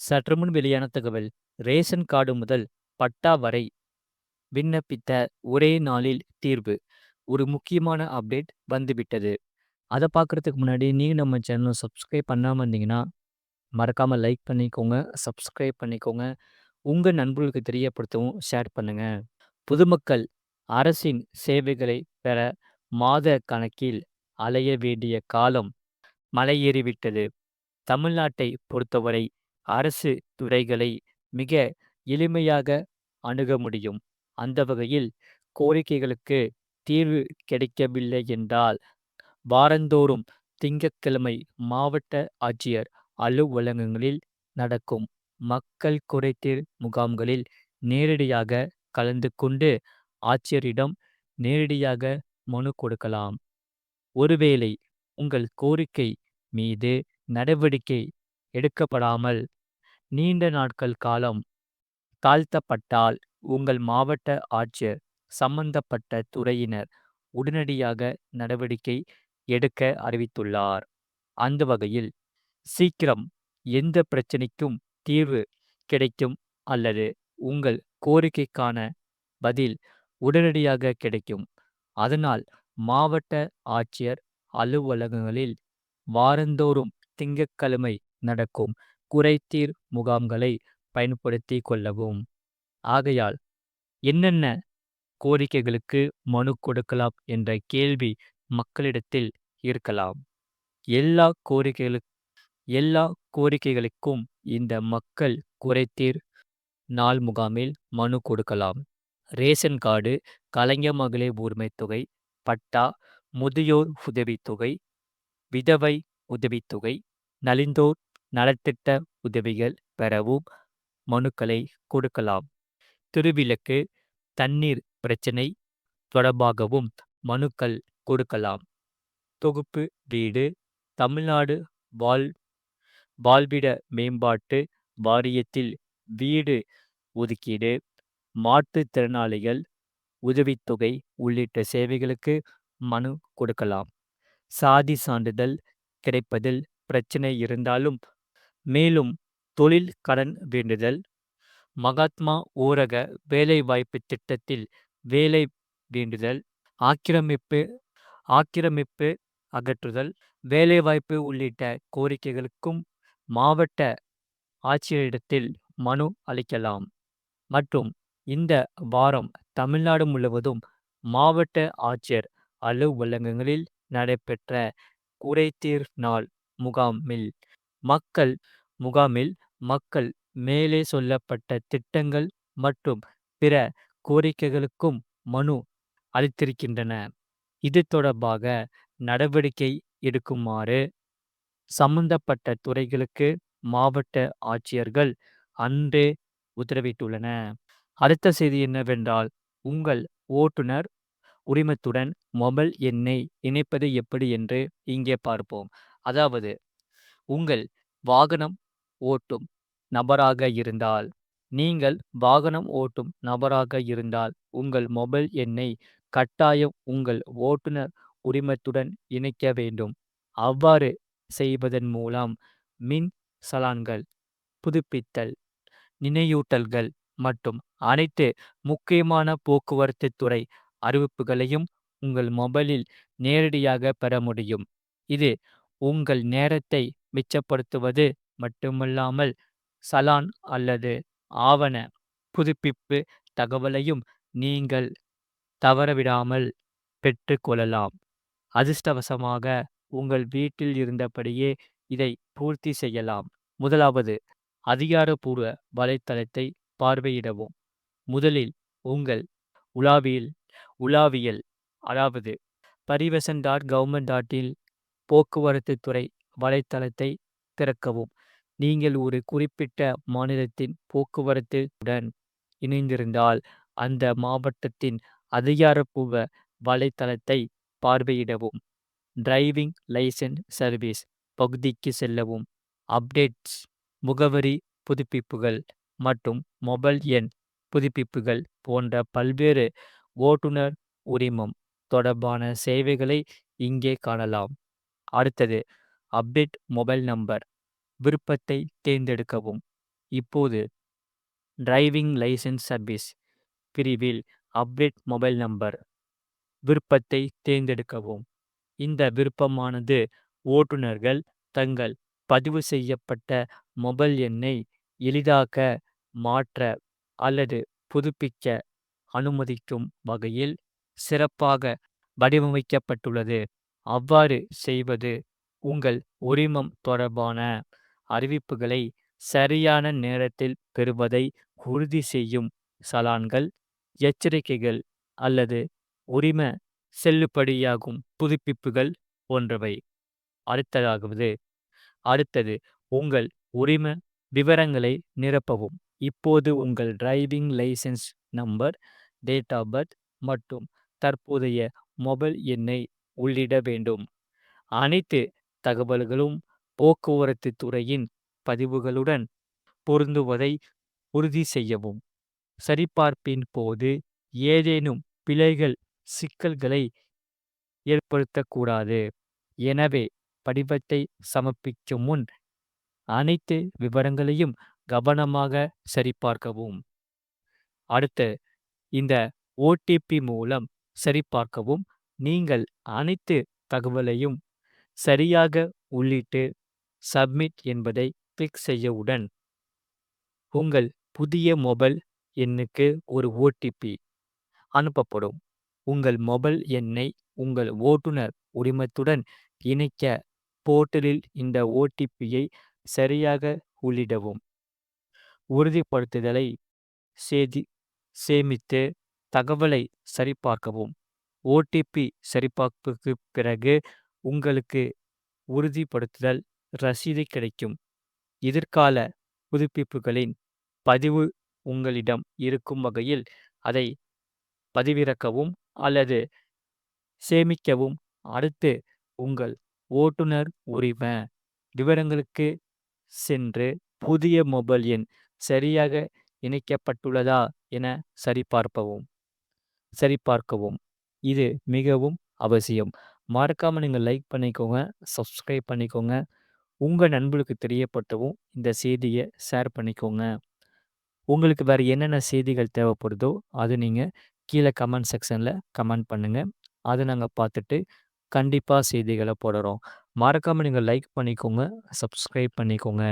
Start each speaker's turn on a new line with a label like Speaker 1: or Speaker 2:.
Speaker 1: சற்றுமுன் வெளியான தகவல் ரேஷன் கார்டு முதல் பட்டா வரை விண்ணப்பித்த ஒரே நாளில் தீர்வு. ஒரு முக்கியமான அப்டேட் வந்துவிட்டது. அதை பார்க்குறதுக்கு முன்னாடி நீங்கள் நம்ம சேனலை சப்ஸ்கிரைப் பண்ணாமல் இருந்தீங்கன்னா மறக்காமல் லைக் பண்ணிக்கோங்க சப்ஸ்கிரைப் பண்ணிக்கோங்க. உங்கள் நண்பர்களுக்கு தெரியப்படுத்தவும் ஷேர் பண்ணுங்கள் பொதுமக்கள் அரசின் சேவைகளை பெற மாத கணக்கில் அலைய வேண்டிய காலம் மலையேறிவிட்டது. தமிழ்நாட்டை பொறுத்தவரை அரசு துறைகளை மிக எளிமையாக அணுக முடியும். அந்த வகையில் கோரிக்கைகளுக்கு தீர்வு கிடைக்கவில்லை என்றால் வாரந்தோறும் திங்கட்கிழமை மாவட்ட ஆட்சியர் அலுவலகங்களில் நடக்கும் மக்கள் குறைதீர் முகாம்களில் நேரடியாக கலந்து கொண்டு ஆட்சியரிடம் நேரடியாக மனு கொடுக்கலாம். ஒருவேளை உங்கள் கோரிக்கை மீது நடவடிக்கை எடுக்கப்படாமல் நீண்ட நாட்கள் காலம் தாழ்த்தப்பட்டால் உங்கள் மாவட்ட ஆட்சியர் சம்பந்தப்பட்ட துறையினர் உடனடியாக நடவடிக்கை எடுக்க அறிவித்துள்ளார். அந்த வகையில் சீக்கிரம் எந்த பிரச்சினைக்கும் தீர்வு கிடைக்கும் அல்லது உங்கள் கோரிக்கைக்கான பதில் உடனடியாக கிடைக்கும். அதனால் மாவட்ட ஆட்சியர் அலுவலகங்களில் வாரந்தோறும் திங்கட்கிழமை நடக்கும் குறைத்தீர் முகாம்களை பயன்படுத்தி கொள்ளவும். ஆகையால் என்னென்ன கோரிக்கைகளுக்கு மனு கொடுக்கலாம் என்ற கேள்வி மக்களிடத்தில் இருக்கலாம். எல்லா கோரிக்கைகளுக்கு எல்லா கோரிக்கைகளுக்கும் இந்த மக்கள் குறைத்தீர் நாள் முகாமில் மனு கொடுக்கலாம். ரேஷன் கார்டு கலைஞர் மகளிர் உரிமை தொகை பட்டா முதியோர் உதவித்தொகை விதவை உதவித்தொகை நலிந்தோர் நலத்திட்ட உதவிகள் பெறவும் மனுக்களை கொடுக்கலாம். திருவிளக்கு தண்ணீர் பிரச்சினை தொடர்பாகவும் மனுக்கள் கொடுக்கலாம். தொகுப்பு வீடு தமிழ்நாடு வாழ் வாழ்விட மேம்பாட்டு வாரியத்தில் வீடு ஒதுக்கீடு மாற்றுத்திறனாளிகள் உதவித்தொகை உள்ளிட்ட சேவைகளுக்கு மனு கொடுக்கலாம். சாதி சான்றிதழ் கிடைப்பதில் பிரச்சனை இருந்தாலும் மேலும் தொழில் கடன் வேண்டுதல் மகாத்மா ஊரக வேலைவாய்ப்பு திட்டத்தில் வேலை வேண்டுதல் ஆக்கிரமிப்பு ஆக்கிரமிப்பு அகற்றுதல் வேலைவாய்ப்பு உள்ளிட்ட கோரிக்கைகளுக்கும் மாவட்ட ஆட்சியரிடத்தில் மனு அளிக்கலாம். மற்றும் இந்த வாரம் தமிழ்நாடு முழுவதும் மாவட்ட ஆட்சியர் அலுவலகங்களில் நடைபெற்ற குறைதீர் நாள் முகாமில் மக்கள் முகாமில் மக்கள் மேலே சொல்லப்பட்ட திட்டங்கள் மற்றும் பிற கோரிக்கைகளுக்கும் மனு அளித்திருக்கின்றன. இது தொடர்பாக நடவடிக்கை எடுக்குமாறு சம்பந்தப்பட்ட துறைகளுக்கு மாவட்ட ஆட்சியர்கள் அன்றே உத்தரவிட்டுள்ளன. அடுத்த செய்தி என்னவென்றால் உங்கள் ஓட்டுநர் உரிமத்துடன் மொபைல் எண்ணை இணைப்பது எப்படி என்று இங்கே பார்ப்போம். அதாவது உங்கள் வாகனம் ஓட்டும் நபராக இருந்தால் நீங்கள் வாகனம் ஓட்டும் நபராக இருந்தால் உங்கள் மொபைல் எண்ணை கட்டாயம் உங்கள் ஓட்டுநர் உரிமத்துடன் இணைக்க வேண்டும். அவ்வாறு செய்வதன் மூலம் மின் சலான்கள் புதுப்பித்தல் நினைவூட்டல்கள் மற்றும் அனைத்து முக்கியமான போக்குவரத்து துறை அறிவிப்புகளையும் உங்கள் மொபைலில் நேரடியாக பெற முடியும். இது உங்கள் நேரத்தை மிச்சப்படுத்துவது மட்டுமல்லாமல் சலான் அல்லது ஆவண புதுப்பிப்பு தகவலையும் நீங்கள் தவறவிடாமல் பெற்றுக்கொள்ளலாம் அதிர்ஷ்டவசமாக உங்கள் வீட்டில் இருந்தபடியே இதை பூர்த்தி செய்யலாம். முதலாவது அதிகாரப்பூர்வ வலைத்தளத்தை பார்வையிடவும். முதலில் உங்கள் உலாவியில் உலாவியல் அதாவது பரிவசன் டாட் கவர்மெண்ட் டாட்டில் போக்குவரத்து துறை வலைத்தளத்தை திறக்கவும். நீங்கள் ஒரு குறிப்பிட்ட மாநிலத்தின் போக்குவரத்துடன் இணைந்திருந்தால் அந்த மாவட்டத்தின் அதிகாரப்பூர்வ வலைத்தளத்தை பார்வையிடவும். டிரைவிங் லைசன்ஸ் சர்வீஸ் பகுதிக்கு செல்லவும். அப்டேட்ஸ் முகவரி புதுப்பிப்புகள் மற்றும் மொபைல் எண் புதுப்பிப்புகள் போன்ற பல்வேறு ஓட்டுநர் உரிமம் தொடர்பான சேவைகளை இங்கே காணலாம். அடுத்தது அப்டேட் மொபைல் நம்பர் விருப்பத்தை தேர்ந்தெடுக்கவும் இப்போது டிரைவிங் லைசன்ஸ் சர்வீஸ் பிரிவில் அப்டேட் மொபைல் நம்பர் விருப்பத்தை தேர்ந்தெடுக்கவும். இந்த விருப்பமானது ஓட்டுநர்கள் தங்கள் பதிவு செய்யப்பட்ட மொபைல் எண்ணை எளிதாக்க, மாற்ற அல்லது புதுப்பிக்க அனுமதிக்கும் வகையில் சிறப்பாக வடிவமைக்கப்பட்டுள்ளது. அவ்வாறு செய்வது உங்கள் உரிமம் தொடர்பான அறிவிப்புகளை சரியான நேரத்தில் பெறுவதை உறுதி செய்யும். சலான்கள், எச்சரிக்கைகள் அல்லது உரிம செல்லுபடியாகும் புதுப்பிப்புகள் போன்றவை. அடுத்ததாகுவது அடுத்தது உங்கள் உரிம விவரங்களை நிரப்பவும். இப்போது உங்கள் driving licence number, date of birth மற்றும் தற்போதைய மொபைல் எண்ணை உள்ளிட வேண்டும். அனைத்து தகவல்களும் போக்குவரத்து துறையின் பதிவுகளுடன் பொருந்துவதை உறுதி செய்யவும். சரிபார்ப்பின் போது ஏதேனும் பிழைகள் சிக்கல்களை ஏற்படுத்தக்கூடாது. எனவே படிவத்தை சமர்ப்பிக்கும் முன் அனைத்து விவரங்களையும் கவனமாக சரிபார்க்கவும். அடுத்து இந்த ஓடிபி மூலம் சரிபார்க்கவும். நீங்கள் அனைத்து தகவலையும் சரியாக உள்ளிட்டு சப்மிட் என்பதை கிளிக் செய்யவுடன் உங்கள் புதிய மொபைல் எண்ணுக்கு ஒரு ஓடிபி அனுப்பப்படும். உங்கள் மொபைல் எண்ணை உங்கள் ஓட்டுநர் உரிமத்துடன் இணைக்க போர்ட்டலில் இந்த ஓடிபியை சரியாக உள்ளிடவும். உறுதிப்படுத்துதலை சேதி சேமித்து தகவலை சரிபார்க்கவும். ஓடிபி சரிபார்ப்புக்குப் பிறகு உங்களுக்கு உறுதிப்படுத்துதல் ரசீது கிடைக்கும். எதிர்கால புதுப்பிப்புகளின் பதிவு உங்களிடம் இருக்கும் வகையில் அதை பதிவிறக்கவும் அல்லது சேமிக்கவும். அடுத்து உங்கள் ஓட்டுநர் உரிம விவரங்களுக்கு சென்று புதிய மொபைல் எண் சரியாக இணைக்கப்பட்டுள்ளதா என சரிபார்ப்பவும் சரிபார்க்கவும். இது மிகவும் அவசியம். மறக்காம நீங்க லைக் பண்ணிக்கோங்க, சப்ஸ்கிரைப் பண்ணிக்கோங்க. உங்க நண்பர்களுக்கு தெரியப்படுத்தவும் இந்த செய்திய ஷேர் பண்ணிக்கோங்க. உங்களுக்கு வேற என்னென்ன செய்திகள் தேவைப்படுதோ, அது நீங்க கீழ கமெண்ட் செக்ஷன்ல கமெண்ட் பண்ணுங்க. அத நாங்க பார்த்துட்டு கண்டிப்பா செய்திகள போடுறோம். மறக்காம நீங்க லைக் பண்ணிக்கோங்க, சப்ஸ்கிரைப் பண்ணிக்கோங்க.